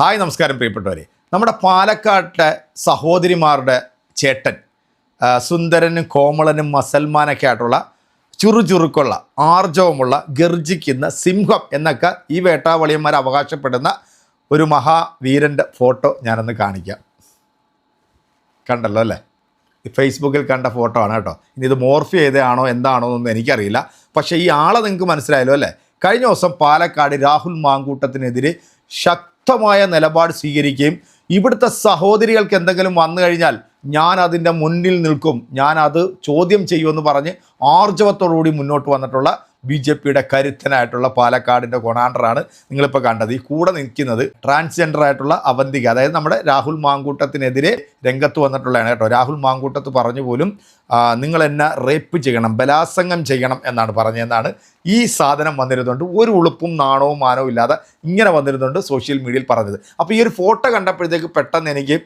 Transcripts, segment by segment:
Hi നമസ്കാരം പ്രിയപ്പെട്ടവരെ. നമ്മുടെ പാലക്കാട്ടെ സഹോദരിമാരുടെ ചേട്ടൻ സുന്ദരനും കോമളനും മസൽമാനൊക്കെ ആയിട്ടുള്ള ചുറുചുറുക്കുള്ള ആർജവമുള്ള ഗർജിക്കുന്ന സിംഹം എന്നൊക്കെ ഈ വേട്ടാവളിയന്മാർ അവകാശപ്പെടുന്ന ഒരു മഹാവീരന്റെ ഫോട്ടോ ഞാനൊന്ന് കാണിക്കാം. കണ്ടല്ലോ അല്ലേ? ഫേസ്ബുക്കിൽ കണ്ട ഫോട്ടോ ആണ് കേട്ടോ. ഇനി ഇത് മോർഫ് ചെയ്തതാണോ എന്താണോ എന്നൊന്നും എനിക്കറിയില്ല. പക്ഷേ ഈ ആളെ നിങ്ങൾക്ക് മനസ്സിലായല്ലോ അല്ലേ? കഴിഞ്ഞ ദിവസം പാലക്കാട് രാഹുൽ മാങ്കൂട്ടത്തിനെതിരെ ശക്തമായ നിലപാട് സ്വീകരിക്കുകയും ഇവിടുത്തെ സഹോദരികൾക്ക് എന്തെങ്കിലും വന്നു കഴിഞ്ഞാൽ ഞാൻ അതിന്റെ മുന്നിൽ നിൽക്കും. ഞാൻ അത് ചോദ്യം ചെയ്യുമെന്ന് പറഞ്ഞ് ആർജവത്തോടുകൂടി മുന്നോട്ട് വന്നിട്ടുള്ള ബി ജെ പിയുടെ കരുത്തനായിട്ടുള്ള പാലക്കാടിന്റെ കൊണാണ്ടറാണ് നിങ്ങളിപ്പോൾ കണ്ടത്. ഈ കൂടെ നിൽക്കുന്നത് ട്രാൻസ്ജെൻഡർ ആയിട്ടുള്ള അവന്തിക അതായത് നമ്മുടെ രാഹുൽ മാങ്കൂട്ടത്തിനെതിരെ രംഗത്ത് വന്നിട്ടുള്ളതാണ് കേട്ടോ. രാഹുൽ മാങ്കൂട്ടത്ത് പറഞ്ഞു പോലും നിങ്ങൾ എന്നെ റേപ്പ് ചെയ്യണം ബലാസംഗം ചെയ്യണം എന്നാണ് പറഞ്ഞതെന്നാണ് ഈ സാധനം വന്നിരുന്നുണ്ട് ഒരു ഉളുപ്പും നാണവും മാനവും ഇല്ലാതെ ഇങ്ങനെ വന്നിരുന്നുണ്ട് സോഷ്യൽ മീഡിയയിൽ പറഞ്ഞത്. അപ്പോൾ ഈ ഒരു ഫോട്ടോ കണ്ടപ്പോഴത്തേക്ക് പെട്ടെന്ന് എനിക്ക്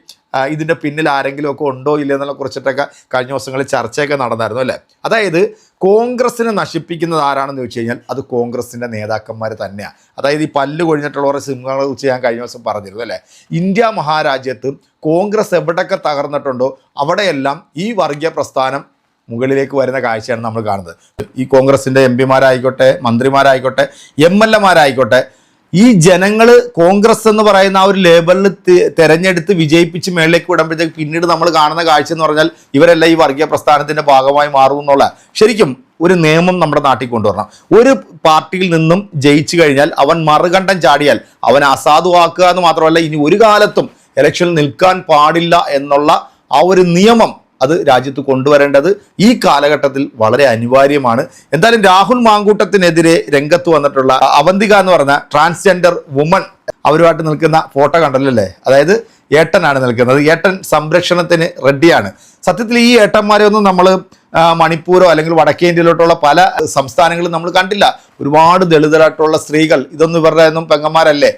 ഇതിന്റെ പിന്നിൽ ആരെങ്കിലുമൊക്കെ ഉണ്ടോ ഇല്ലയോ എന്നുള്ള കുറിച്ചിട്ടൊക്കെ കഴിഞ്ഞ ദിവസങ്ങളിൽ ചർച്ചയൊക്കെ നടന്നായിരുന്നു അല്ലേ? അതായത് കോൺഗ്രസിനെ നശിപ്പിക്കുന്നത് ആരാണെന്ന് ചോദിച്ചു കഴിഞ്ഞാൽ അത് കോൺഗ്രസിന്റെ നേതാക്കന്മാർ തന്നെയാണ് അതായത് ഈ പല്ല് കൊഴിഞ്ഞിട്ടുള്ളവരെ സിംഹങ്ങളെ കുറിച്ച് ഞാൻ കഴിഞ്ഞ ദിവസം പറഞ്ഞിരുന്നു അല്ലേ? ഇന്ത്യ മഹാരാജ്യത്ത് കോൺഗ്രസ് എവിടെയൊക്കെ തകർന്നിട്ടുണ്ടോ അവിടെയെല്ലാം ഈ വർഗീയ പ്രസ്ഥാനം മുകളിലേക്ക് വരുന്ന കാഴ്ചയാണ് നമ്മൾ കാണുന്നത്. ഈ കോൺഗ്രസിന്റെ എം പിമാരായിക്കോട്ടെ മന്ത്രിമാരായിക്കോട്ടെ എം എൽ എമാരായിക്കോട്ടെ ഈ ജനങ്ങൾ കോൺഗ്രസ് എന്ന് പറയുന്ന ആ ഒരു ലേബലിൽ തെരഞ്ഞെടുത്ത് വിജയിപ്പിച്ച് മേളിലേക്ക് വിടുമ്പോഴത്തേക്ക് പിന്നീട് നമ്മൾ കാണുന്ന കാഴ്ച എന്ന് പറഞ്ഞാൽ ഇവരെല്ലാം ഈ വർഗീയ പ്രസ്ഥാനത്തിന്റെ ഭാഗമായി മാറും എന്നുള്ള ശരിക്കും ഒരു നിയമം നമ്മുടെ നാട്ടിൽ കൊണ്ടുവരണം. ഒരു പാർട്ടിയിൽ നിന്നും ജയിച്ചു കഴിഞ്ഞാൽ അവൻ മറുകണ്ഠം ചാടിയാൽ അവൻ അസാധുവാക്കുക എന്ന് മാത്രമല്ല ഇനി ഒരു കാലത്തും ഇലക്ഷനിൽ നിൽക്കാൻ പാടില്ല എന്നുള്ള ആ ഒരു നിയമം അത് രാജ്യത്ത് കൊണ്ടുവരേണ്ടത് ഈ കാലഘട്ടത്തിൽ വളരെ അനിവാര്യമാണ്. എന്തായാലും രാഹുൽ മാങ്കൂട്ടത്തിനെതിരെ രംഗത്ത് വന്നിട്ടുള്ള അവന്തിക എന്ന് പറഞ്ഞ ട്രാൻസ്ജെൻഡർ വുമൺ അവരുമായിട്ട് നിൽക്കുന്ന ഫോട്ടോ കണ്ടല്ലേ അതായത് ഏട്ടനാണ് നിൽക്കുന്നത്. ഏട്ടൻ സംരക്ഷണത്തിന് റെഡിയാണ് സത്യത്തിൽ ഈ ഏട്ടന്മാരെ ഒന്നും നമ്മൾ മണിപ്പൂരോ അല്ലെങ്കിൽ വടക്കേ ഇന്ത്യയിലോട്ടുള്ള പല സംസ്ഥാനങ്ങളും നമ്മൾ കണ്ടില്ല. ഒരുപാട് ദളിതരായിട്ടുള്ള സ്ത്രീകൾ ഇതൊന്നും ഇവരുടെ ഒന്നും പെങ്ങന്മാരല്ലേ?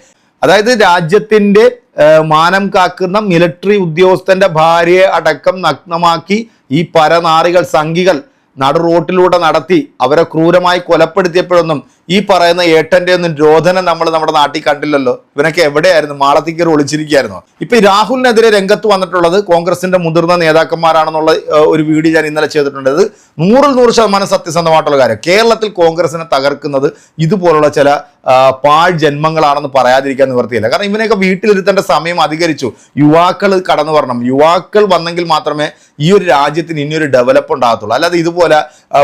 അതായത് രാജ്യത്തിന്റെ ഏഹ്, മാനം കാക്കുന്ന മിലിറ്ററി ഉദ്യോഗസ്ഥന്റെ ഭാര്യയെ അടക്കം നഗ്നമാക്കി ഈ പരനാറികൾ സംഘികൾ നടു റോട്ടിലൂടെ നടത്തി. അവരെ ക്രൂരമായി കൊലപ്പെടുത്തിയപ്പോഴൊന്നും ഈ പറയുന്ന ഏട്ടന്റെ ഒന്നും രോധനം നമ്മൾ നമ്മുടെ നാട്ടിൽ കണ്ടില്ലല്ലോ. ഇവനൊക്കെ എവിടെയായിരുന്നു? മാളത്തിക്കർ ഒളിച്ചിരിക്കുകയായിരുന്നു? ഇപ്പൊ രാഹുലിനെതിരെ രംഗത്ത് വന്നിട്ടുള്ളത് കോൺഗ്രസിന്റെ മുതിർന്ന നേതാക്കന്മാരാണെന്നുള്ള ഒരു വീഡിയോ ഞാൻ ഇന്നലെ ചെയ്തിട്ടുണ്ട്. ഇത് നൂറിൽ നൂറ് ശതമാനം സത്യസന്ധമായിട്ടുള്ള കാര്യം. കേരളത്തിൽ കോൺഗ്രസിനെ തകർക്കുന്നത് ഇതുപോലുള്ള ചില പാഴ് ജന്മങ്ങളാണെന്ന് പറയാതിരിക്കാൻ നിവർത്തിയില്ല കാരണം ഇവനെയൊക്കെ വീട്ടിലിരുത്തേണ്ട സമയം അധികരിച്ചു. യുവാക്കൾ കടന്നു വരണം. യുവാക്കൾ വന്നെങ്കിൽ മാത്രമേ ഈ ഒരു രാജ്യത്തിന് ഇനിയൊരു ഡെവലപ്പ് ഉണ്ടാകത്തുള്ളൂ. അല്ലാതെ ഇതുപോലെ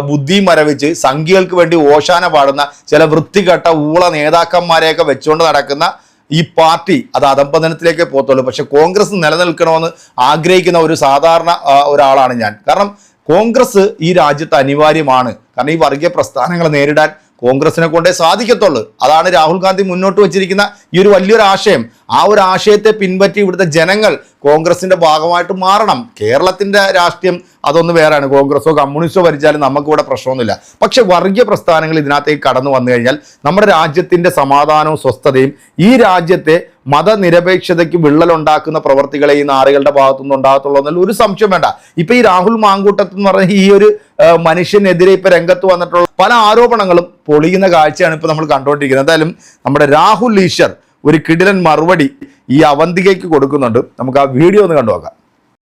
ബുദ്ധി മരവിച്ച് സംഖ്യകൾക്ക് വേണ്ടി ഓശാന പാടുന്ന ചില വൃത്തികെട്ട ഊള നേതാക്കന്മാരെയൊക്കെ വെച്ചുകൊണ്ട് നടക്കുന്ന ഈ പാർട്ടി അത് അധംപതനത്തിലേക്കേ പോകത്തുള്ളൂ. പക്ഷെ കോൺഗ്രസ് നിലനിൽക്കണമെന്ന് ആഗ്രഹിക്കുന്ന ഒരു സാധാരണ ഒരാളാണ് ഞാൻ. കാരണം കോൺഗ്രസ് ഈ രാജ്യത്ത് അനിവാര്യമാണ്. കാരണം ഈ വർഗീയ പ്രസ്ഥാനങ്ങളെ നേരിടാൻ കോൺഗ്രസിനെ കൊണ്ടേ സാധിക്കത്തുള്ളൂ. അതാണ് രാഹുൽ ഗാന്ധി മുന്നോട്ട് വച്ചിരിക്കുന്ന ഈ ഒരു വലിയൊരു ആശയം ആ ഒരു ആശയത്തെ പിൻപറ്റി ഇവിടുത്തെ ജനങ്ങൾ കോൺഗ്രസിന്റെ ഭാഗമായിട്ട് മാറണം. കേരളത്തിന്റെ രാഷ്ട്രീയം അതൊന്ന് വേറെയാണ് കോൺഗ്രസോ കമ്മ്യൂണിസ്റ്റോ ഭരിച്ചാലും നമുക്കിവിടെ പ്രശ്നമൊന്നുമില്ല. പക്ഷേ വർഗീയ പ്രസ്ഥാനങ്ങൾ ഇതിനകത്തേക്ക് കടന്നു വന്നു കഴിഞ്ഞാൽ നമ്മുടെ രാജ്യത്തിന്റെ സമാധാനവും സ്വസ്ഥതയും ഈ രാജ്യത്തെ മതനിരപേക്ഷതയ്ക്ക് വിള്ളലുണ്ടാക്കുന്ന പ്രവർത്തികളെ ഈ നാറുകളുടെ ഭാഗത്തുനിന്ന് ഉണ്ടാകത്തുള്ളൂ ഒരു സംശയം വേണ്ട. ഇപ്പൊ ഈ രാഹുൽ മാങ്കൂട്ടത്ത് എന്ന് പറഞ്ഞ ഈ ഒരു മനുഷ്യനെതിരെ ഇപ്പൊ രംഗത്ത് വന്നിട്ടുള്ള പല ആരോപണങ്ങളും പൊളിയുന്ന കാഴ്ചയാണ് ഇപ്പൊ നമ്മൾ കണ്ടുകൊണ്ടിരിക്കുന്നത്. എന്തായാലും നമ്മുടെ രാഹുൽ ഈശ്വർ ഒരു കിടിലൻ മറുപടി ഈ അവന്തികയ്ക്ക് കൊടുക്കുന്നുണ്ട്. നമുക്ക് ആ വീഡിയോ ഒന്ന് കണ്ടു നോക്കാം.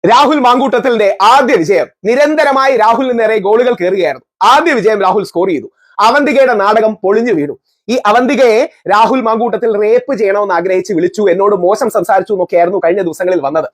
രാഹുൽ മാങ്കൂട്ടത്തിലെ ആദ്യ വിജയം നിരന്തരമായി രാഹുലിന് നേരെ ഗോളുകൾ കയറുകയായിരുന്നു. ആദ്യ വിജയം രാഹുൽ സ്കോർ ചെയ്തു. അവന്തികയുടെ നാടകം പൊളിഞ്ഞു വീണു. ഈ അവന്തികയെ രാഹുൽ മാങ്കൂട്ടത്തിൽ റേപ്പ് ചെയ്യണമെന്ന് ആഗ്രഹിച്ച് വിളിച്ചു എന്നോട് മോശം സംസാരിച്ചു എന്നൊക്കെയായിരുന്നു കഴിഞ്ഞ ദിവസങ്ങളിൽ വന്നത്.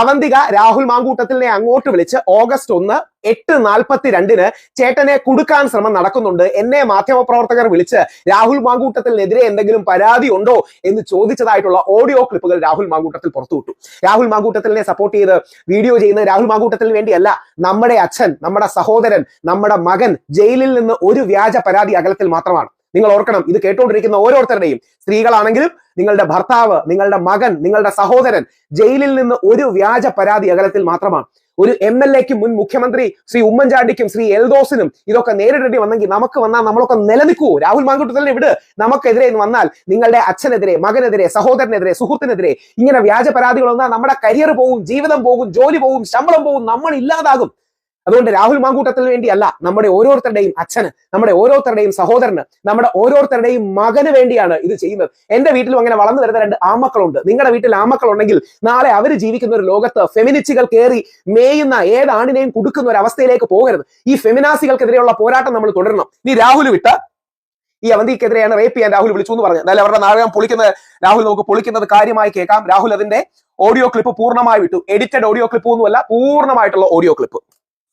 അവന്തിക രാഹുൽ മാങ്കൂട്ടത്തിനെ അങ്ങോട്ട് വിളിച്ച് ഓഗസ്റ്റ് ഒന്ന് എട്ട് നാൽപ്പത്തി രണ്ടിന് ചേട്ടനെ കൊടുക്കാൻ ശ്രമം നടക്കുന്നുണ്ട്. എന്നെ മാധ്യമപ്രവർത്തകർ വിളിച്ച് രാഹുൽ മാങ്കൂട്ടത്തിനെതിരെ എന്തെങ്കിലും പരാതി ഉണ്ടോ എന്ന് ചോദിച്ചതായിട്ടുള്ള ഓഡിയോ ക്ലിപ്പുകൾ രാഹുൽ മാങ്കൂട്ടത്തിൽ പുറത്തുവിട്ടു രാഹുൽ മാങ്കൂട്ടത്തിനെ സപ്പോർട്ട് ചെയ്ത് വീഡിയോ ചെയ്യുന്നത് രാഹുൽ മാങ്കൂട്ടത്തിന് വേണ്ടിയല്ല. നമ്മുടെ അച്ഛൻ നമ്മുടെ സഹോദരൻ നമ്മുടെ മകൻ ജയിലിൽ നിന്ന് ഒരു വ്യാജ പരാതി അകലത്തിൽ മാത്രമാണ്. നിങ്ങൾ ഓർക്കണം ഇത് കേട്ടുകൊണ്ടിരിക്കുന്ന ഓരോരുത്തരുടെയും. സ്ത്രീകളാണെങ്കിലും നിങ്ങളുടെ ഭർത്താവ് നിങ്ങളുടെ മകൻ നിങ്ങളുടെ സഹോദരൻ ജയിലിൽ നിന്ന് ഒരു വ്യാജ പരാതി അകലത്തിൽ മാത്രമാണ്. ഒരു എം എൽ എക്കും മുൻ മുഖ്യമന്ത്രി ശ്രീ ഉമ്മൻചാണ്ടിക്കും ശ്രീ എൽദോസിനും ഇതൊക്കെ നേരിടേണ്ടി വന്നെങ്കിൽ നമുക്ക് വന്നാൽ നമ്മളൊക്കെ നിലനിൽക്കൂ രാഹുൽ മാങ്കുട്ടത്തിനെ വിട്. നമുക്കെതിരെ എന്ന് വന്നാൽ നിങ്ങളുടെ അച്ഛനെതിരെ മകനെതിരെ സഹോദരനെതിരെ സുഹൃത്തിനെതിരെ ഇങ്ങനെ വ്യാജ പരാതികൾ വന്നാൽ നമ്മുടെ കരിയർ പോകും ജീവിതം പോകും ജോലി പോകും ശമ്പളം പോകും നമ്മൾ ഇല്ലാതാകും. അതുകൊണ്ട് രാഹുൽ മാങ്കൂട്ടത്തിന് വേണ്ടിയല്ല നമ്മുടെ ഓരോരുത്തരുടെയും അച്ഛന് നമ്മുടെ ഓരോരുത്തരുടെയും സഹോദരന് നമ്മുടെ ഓരോരുത്തരുടെയും മകന് വേണ്ടിയാണ് ഇത് ചെയ്യുന്നത്. എന്റെ വീട്ടിലും അങ്ങനെ വളർന്നു വരുന്ന രണ്ട് ആമക്കളുണ്ട് നിങ്ങളുടെ വീട്ടിൽ ആമക്കളുണ്ടെങ്കിൽ നാളെ അവർ ജീവിക്കുന്ന ഒരു ലോകത്ത് ഫെമിനിസ്റ്റുകൾ കയറി മേയുന്ന ഏത് ആണിനെയും കുടുക്കുന്ന ഒരു അവസ്ഥയിലേക്ക് പോകരുത്. ഈ ഫെമിനാസികൾക്കെതിരെയുള്ള പോരാട്ടം നമ്മൾ തുടരണം. നീ രാഹുൽ വിട്ട് ഈ അവന്തിക്കെതിരെയാണ് റേപ്പ് ചെയ്യാൻ രാഹുൽ വിളിച്ചു എന്ന് പറഞ്ഞത്. എന്നാലും അവരുടെ നാടകം പൊളിക്കുന്നത് രാഹുൽ നമുക്ക് പൊളിക്കുന്നത് കാര്യമായി കേൾക്കാം. രാഹുൽ അതിന്റെ ഓഡിയോ ക്ലിപ്പ് പൂർണമായി വിട്ടു. എഡിറ്റഡ് ഓഡിയോ ക്ലിപ്പ് ഒന്നുമല്ല പൂർണമായിട്ടുള്ള ഓഡിയോ ക്ലിപ്പ്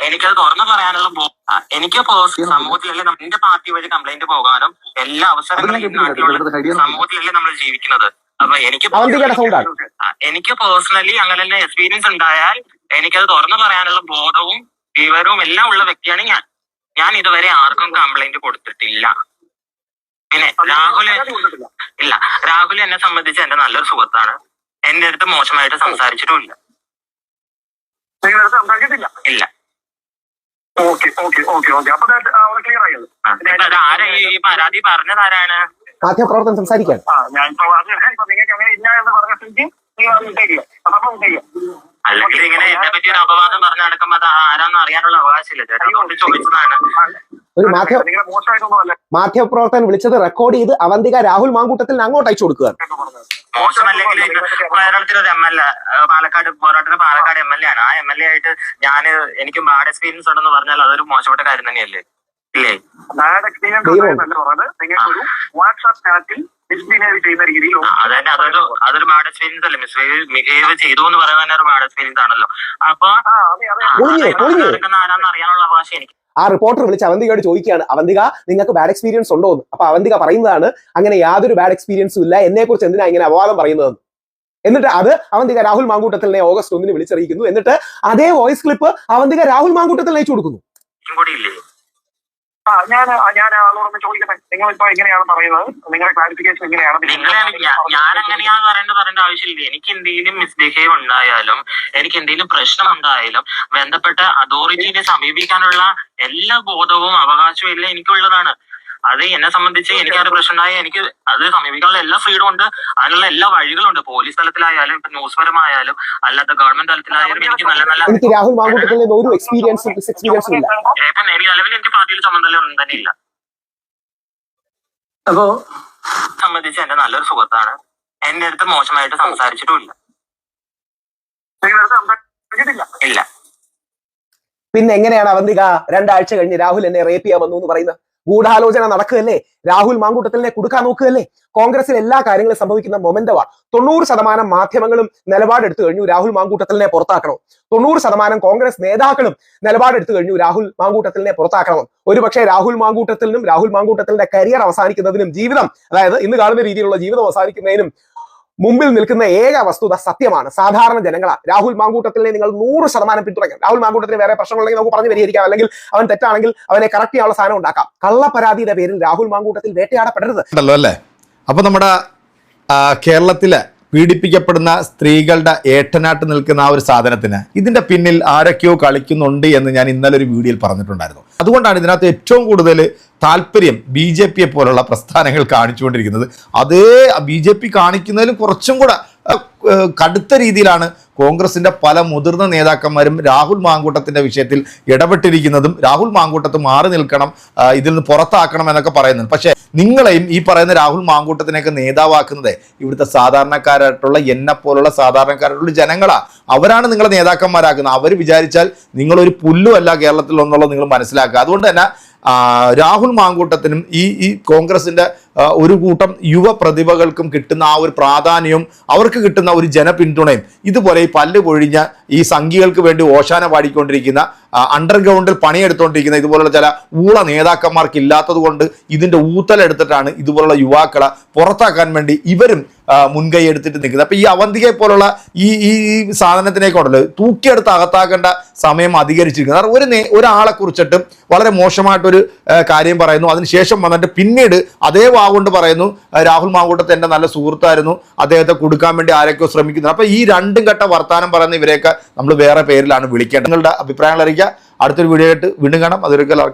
എനിക്കത് തുറന്നു പറയാനുള്ള എനിക്ക് സമൂഹത്തിലല്ലേ നമ്മുടെ എന്റെ പാർട്ടി വഴി കംപ്ലൈന്റ് പോകാനും എല്ലാ അവസരങ്ങളും സമൂഹത്തിലല്ലേ നമ്മൾ ജീവിക്കുന്നത്. അപ്പൊ എനിക്ക് എനിക്ക് പേഴ്സണലി അങ്ങനെ തന്നെ എക്സ്പീരിയൻസ് ഉണ്ടായാൽ എനിക്കത് തുറന്നു പറയാനുള്ള ബോധവും വിവരവും എല്ലാം ഉള്ള വ്യക്തിയാണ് ഞാൻ. ഞാൻ ഇതുവരെ ആർക്കും കംപ്ലൈന്റ് കൊടുത്തിട്ടില്ല. പിന്നെ രാഹുൽ ഇല്ല രാഹുൽ എന്നെ സംബന്ധിച്ച് എന്റെ നല്ലൊരു സുഹൃത്താണ്. എന്റെ അടുത്ത് മോശമായിട്ട് സംസാരിച്ചിട്ടുമില്ല ഇല്ല. ഓക്കെ ഓക്കെ ഓക്കെ അപ്പൊ ക്ലിയർ ആയത് ഈ പരാതി പറഞ്ഞത് ആരാണ്? മാധ്യമപ്രവർത്തനം സംസാരിക്കാൻ ആ ഞാൻ ഇപ്പൊ ഇപ്പൊ നിങ്ങൾക്ക് അങ്ങനെ ഇല്ല എന്ന് പറഞ്ഞ നിങ്ങൾ അത് വിട്ടേക്കുക അപ്പൊ വിട്ടേക്കുക അല്ലെങ്കിൽ ഇങ്ങനെ എന്നെ പറ്റി ഒരു അപവാദം പറഞ്ഞു നടക്കുമ്പോ അത് ആരാന്ന് അറിയാനുള്ള അവകാശമില്ല. ചേട്ടാ അതുകൊണ്ട് ചോദിച്ചതാണ്. ഒരു മാധ്യമ മാധ്യമപ്രവർത്തകൻ വിളിച്ചത് റെക്കോർഡ് ചെയ്ത് അവന്തിക രാഹുൽ മാങ്കൂട്ടത്തിൽ അങ്ങോട്ട് അയച്ചു പറഞ്ഞത് മോശമല്ലെങ്കിൽ ഇത് കേരളത്തിലൊരു എം എൽ എ പാലക്കാട് പോരാട്ടത്തിന് പാലക്കാട് എം എൽ എ ആണ്. ആ എം എൽ എ ആയിട്ട് ഞാൻ എനിക്ക് ബാഡ് എക്സ്പീരിയൻസ് ഉണ്ടെന്ന് പറഞ്ഞാൽ അതൊരു മോശപ്പെട്ട കാര്യം തന്നെയല്ലേ? ഇല്ലേ? ബാഡ് എക്സ്പീരിയൻസ് ദൈവം. ഉണ്ടായെന്നല്ല നിങ്ങൾക്ക് ഒരു വാട്സാപ്പ് ചാറ്റിൽ മിസ്ബിഹേവ് ചെയ്യുന്ന രീതിയിൽ അതന്നെ. അതൊരു അതൊരു ബാഡ് എക്സ്പീരിയൻസ് അല്ലേ? മിസ്ബിഹേവ് ചെയ്തു എന്ന് പറയുന്നത് തന്നെ ഒരു ബാഡ് എക്സ്പീരിയൻസ് ആണല്ലോ. അപ്പൊ ആരാന്ന് അറിയാനുള്ള അവകാശം എനിക്ക് ആ റിപ്പോർട്ടർ വിളിച്ച് അവന്തികയോട് ചോദിക്കുകയാണ് അവന്തിക നിങ്ങൾക്ക് ബാഡ് എക്സ്പീരിയൻസ് ഉണ്ടോ എന്ന് അപ്പൊ അവന്തിക പറയുന്നതാണ് അങ്ങനെ യാതൊരു ബാഡ് എക്സ്പീരിയൻസും ഇല്ല. എന്നെ കുറിച്ച് എന്തിനാ ഇങ്ങനെ അപവാദം പറയുന്നത് എന്നിട്ട് അത് അവന്തിക രാഹുൽ മാങ്കൂട്ടത്തിനെ ഓഗസ്റ്റ് ഒന്നിന് വിളിച്ചറിയിക്കുന്നു. എന്നിട്ട് അതേ വോയിസ് ക്ലിപ്പ് അവന്തിക രാഹുൽ മാങ്കൂട്ടത്തിൽ അയച്ചു കൊടുക്കുന്നു. ആ ഞാൻ ആ, ഞാൻ ആളോടൊന്ന് ചോദിക്കട്ടെ? നിങ്ങൾ ഇപ്പൊ എങ്ങനെയാണ്? പറയുന്നത് നിങ്ങളുടെ ക്ലാരിഫിക്കേഷൻ എങ്ങനെയാണ് ഞാൻ പറയേണ്ട ആവശ്യമില്ല. എനിക്ക് എന്തെങ്കിലും മിസ്ബിഹേവ് ഉണ്ടായാലും എനിക്ക് എന്തെങ്കിലും പ്രശ്നം ഉണ്ടായാലും ബന്ധപ്പെട്ട അതോറിറ്റിനെ സമീപിക്കാനുള്ള എല്ലാ ബോധവും അവകാശവും എല്ലാം എനിക്കുള്ളതാണ്. അത് എന്നെ സംബന്ധിച്ച് എനിക്ക് ഒരു പ്രശ്നം ഉണ്ടായാൽ എനിക്ക് അത് സമീപിക്കാനുള്ള എല്ലാ ഫ്രീഡം ഉണ്ട്. അതിനുള്ള എല്ലാ വഴികളും ഉണ്ട് പോലീസ് തലത്തിലായാലും ഇപ്പൊ ന്യൂസ് പരമായാലും അല്ലാത്ത ഗവൺമെന്റ് തലത്തിലായാലും എനിക്ക് നല്ല നല്ല എനിക്ക് രാഹുൽ മാങ്കൂട്ടത്തിൽ ഒരു എക്സ്പീരിയൻസും എക്സ്പീരിയൻസ് ഇല്ല. ഇപ്പൊ എനിക്ക് നിലവിൽ എനിക്ക് പാർട്ടിയിൽ സംബന്ധമല്ല ഒന്നും തന്നെ ഇല്ല. അപ്പോ സംബന്ധിച്ച് എന്റെ നല്ലൊരു സുഹൃത്താണ്. എന്റെ അടുത്ത് മോശമായിട്ട് സംസാരിച്ചിട്ടുമില്ല. ഇല്ല. പിന്നെ എങ്ങനെയാണ് അവന്തിക? രണ്ടാഴ്ച കഴിഞ്ഞ് രാഹുൽ എന്നെ റേപ്പ് ചെയ്യാൻ വന്നു എന്ന് പറയുന്നത്? ഗൂഢാലോചന നടക്കുകയല്ലേ? രാഹുൽ മാങ്കൂട്ടത്തിനെ കൊടുക്കാൻ നോക്കുകയല്ലേ? കോൺഗ്രസിൽ എല്ലാ കാര്യങ്ങളും സംഭവിക്കുന്ന മൊമെന്റമാണ് തൊണ്ണൂറ് ശതമാനം മാധ്യമങ്ങളും നിലപാടെടുത്തു കഴിഞ്ഞു രാഹുൽ മാങ്കൂട്ടത്തിനെ പുറത്താക്കണം. തൊണ്ണൂറ് ശതമാനം കോൺഗ്രസ് നേതാക്കളും നിലപാടെടുത്തു കഴിഞ്ഞു രാഹുൽ മാങ്കൂട്ടത്തിനെ പുറത്താക്കണം. ഒരുപക്ഷെ രാഹുൽ മാങ്കൂട്ടത്തിനും രാഹുൽ മാങ്കൂട്ടത്തിന്റെ കരിയർ അവസാനിക്കുന്നതിനും ജീവിതം അതായത് ഇന്ന് കാണുന്ന രീതിയിലുള്ള ജീവിതം അവസാനിക്കുന്നതിനും മുമ്പിൽ നിൽക്കുന്ന ഏക വസ്തുത സത്യമാണ്. സാധാരണ ജനങ്ങളാണ് രാഹുൽ മാങ്കൂട്ടത്തിനെ നിങ്ങൾ നൂറ് ശതമാനം പിന്തുണയ്ക്കാം. രാഹുൽ മാങ്കൂട്ടത്തിന് വേറെ പ്രശ്നങ്ങളുണ്ടെങ്കിൽ നമുക്ക് പറഞ്ഞു പരിഹരിക്കാം. അല്ലെങ്കിൽ അവൻ തെറ്റാണെങ്കിൽ അവനെ കറക്റ്റ് ചെയ്യാനുള്ള സാധനം ഉണ്ടാക്കാം. കള്ളപ്പരാതിയുടെ പേരിൽ രാഹുൽ മാങ്കൂട്ടത്തിൽ വേട്ടയാടപ്പെടരുത്. അല്ലേ? അപ്പോൾ നമ്മുടെ കേരളത്തിലെ പീഡിപ്പിക്കപ്പെടുന്ന സ്ത്രീകളുടെ ഏട്ടനാട്ട് നിൽക്കുന്ന ആ ഒരു സാധനത്തിന് ഇതിന്റെ പിന്നിൽ ആരൊക്കെയോ കളിക്കുന്നുണ്ട് എന്ന് ഞാൻ ഇന്നലെ ഒരു വീഡിയോയിൽ പറഞ്ഞിട്ടുണ്ടായിരുന്നു. അതുകൊണ്ടാണ് ഇതിനകത്ത് ഏറ്റവും കൂടുതൽ താല്പര്യം ബി ജെ പിയെ പോലുള്ള പ്രസ്ഥാനങ്ങൾ കാണിച്ചുകൊണ്ടിരിക്കുന്നത്. അതേ ബി ജെ പി കാണിക്കുന്നതിലും കുറച്ചും കൂടെ കടുത്ത രീതിയിലാണ് കോൺഗ്രസിന്റെ പല മുതിർന്ന നേതാക്കന്മാരും രാഹുൽ മാങ്കൂട്ടത്തിന്റെ വിഷയത്തിൽ ഇടപെട്ടിരിക്കുന്നതും രാഹുൽ മാങ്കൂട്ടത്ത് മാറി നിൽക്കണം ഇതിൽ നിന്ന് പുറത്താക്കണം എന്നൊക്കെ പറയുന്നത്. പക്ഷേ നിങ്ങളെയും ഈ പറയുന്ന രാഹുൽ മാങ്കൂട്ടത്തിനെയൊക്കെ നേതാവാക്കുന്നത് ഇവിടുത്തെ സാധാരണക്കാരായിട്ടുള്ള എന്നെ പോലുള്ള സാധാരണക്കാരായിട്ടുള്ള ജനങ്ങളാണ് അവരാണ് നിങ്ങളെ നേതാക്കന്മാരാക്കുന്നത്. അവർ വിചാരിച്ചാൽ നിങ്ങളൊരു പുല്ലുമല്ല കേരളത്തിൽ ഒന്നുള്ളത് നിങ്ങൾ മനസ്സിലാക്കുക. അതുകൊണ്ട് തന്നെ രാഹുൽ മാങ്കൂട്ടത്തിനും ഈ ഈ കോൺഗ്രസിന്റെ ആ, ഒരു കൂട്ടം യുവ പ്രതിഭകൾക്കും കിട്ടുന്ന ആ ഒരു പ്രാധാന്യവും അവർക്ക് കിട്ടുന്ന ഒരു ജനപിന്തുണയും ഇതുപോലെ ഈ പല്ല് പൊഴിഞ്ഞ ഈ സംഘികൾക്ക് വേണ്ടി ഓശാന പാടിക്കൊണ്ടിരിക്കുന്ന അണ്ടർഗ്രൗണ്ടിൽ പണിയെടുത്തുകൊണ്ടിരിക്കുന്ന ഇതുപോലുള്ള ചില ഊള നേതാക്കന്മാർക്ക് ഇല്ലാത്തത് കൊണ്ട് ഇതിന്റെ ഊത്തലെടുത്തിട്ടാണ് ഇതുപോലുള്ള യുവാക്കളെ പുറത്താക്കാൻ വേണ്ടി ഇവരും മുൻകൈ എടുത്തിട്ട് നിൽക്കുന്നത്. അപ്പോൾ ഈ അവന്തികയെ പോലുള്ള ഈ ഈ സാധനത്തിനേക്ക് തൂക്കിയെടുത്ത് അകത്താക്കേണ്ട സമയം അധികരിച്ചിരിക്കുന്നത് കാരണം ഒരു ഒരാളെ കുറിച്ചിട്ട് വളരെ മോശമായിട്ടൊരു കാര്യം പറയുന്നു. അതിനുശേഷം വന്നിട്ട് പിന്നീട് അതേ വാ നാവുകൊണ്ട് പറയുന്നു. രാഹുൽ മാങ്കൂട്ടത്ത് എന്റെ നല്ല സുഹൃത്തായിരുന്നു. അദ്ദേഹത്തെ കൊടുക്കാൻ വേണ്ടി ആരൊക്കെയോ ശ്രമിക്കുന്നു അപ്പോൾ ഈ രണ്ടും ഘട്ട വർത്താനം പറയുന്ന ഇവരെയൊക്കെ നമ്മൾ വേറെ പേരിലാണ് വിളിക്കേണ്ടത്. നിങ്ങളുടെ അഭിപ്രായങ്ങൾ അറിയിക്കുക. അടുത്തൊരു വീഡിയോ ആയിട്ട് വീണ്ടും കാണാം. അതൊരിക്കലും